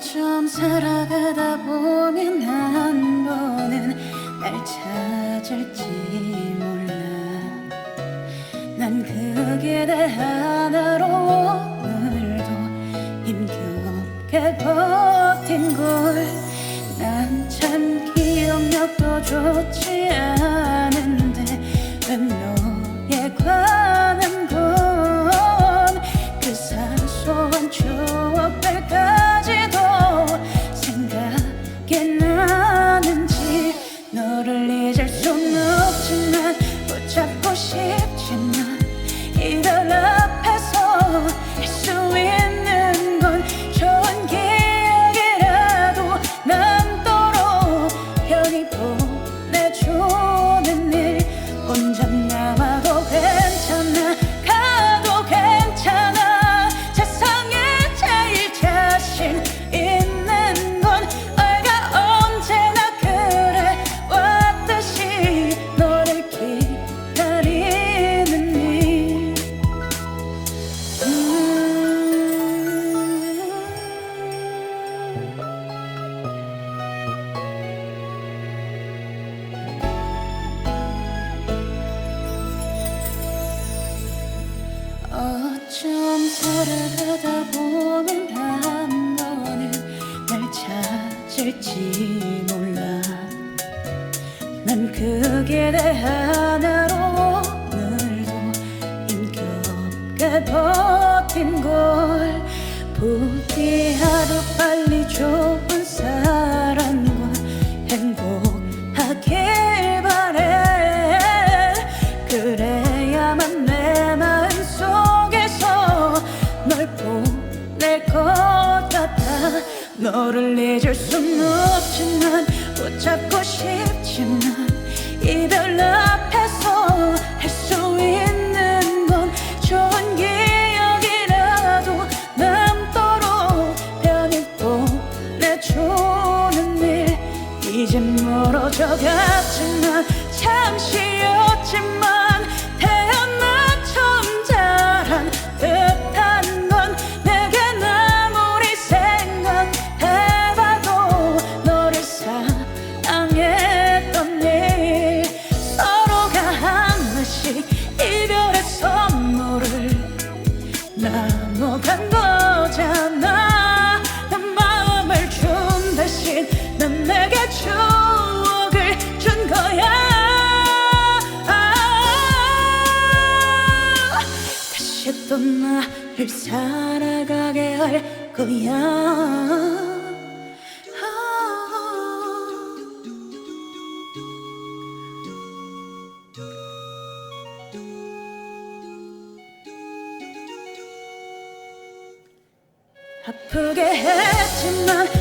어쩜 살아가다 보면 한 번은 날 찾을지 몰라. 난 그게 내 하나로 힘겹게 버틴 걸 난 참 기억력도 좋지 않은데 왜너 어쩜 살아가다 보면 한 번은 날 찾을지 몰라. 난 그게 내 하나로 오늘도 힘겹게 버틴 걸. 부디 하루 빨리 좋은 사람과 행복하길 바래. 그래야만 너를 잊을 순 없지만 붙잡고 싶지만 이별 앞에서 할 수 있는 건 좋은 기억이라도 남도록 편히 보내주는 일. 이젠 멀어져 갔지만 잠시였지만 하나씩 이별의 선물을 나눠간 거잖아. 내 마음을 준 대신 넌 내게 추억을 준 거야. 다시 또 나를 살아가게 할 거야 아프게 했지만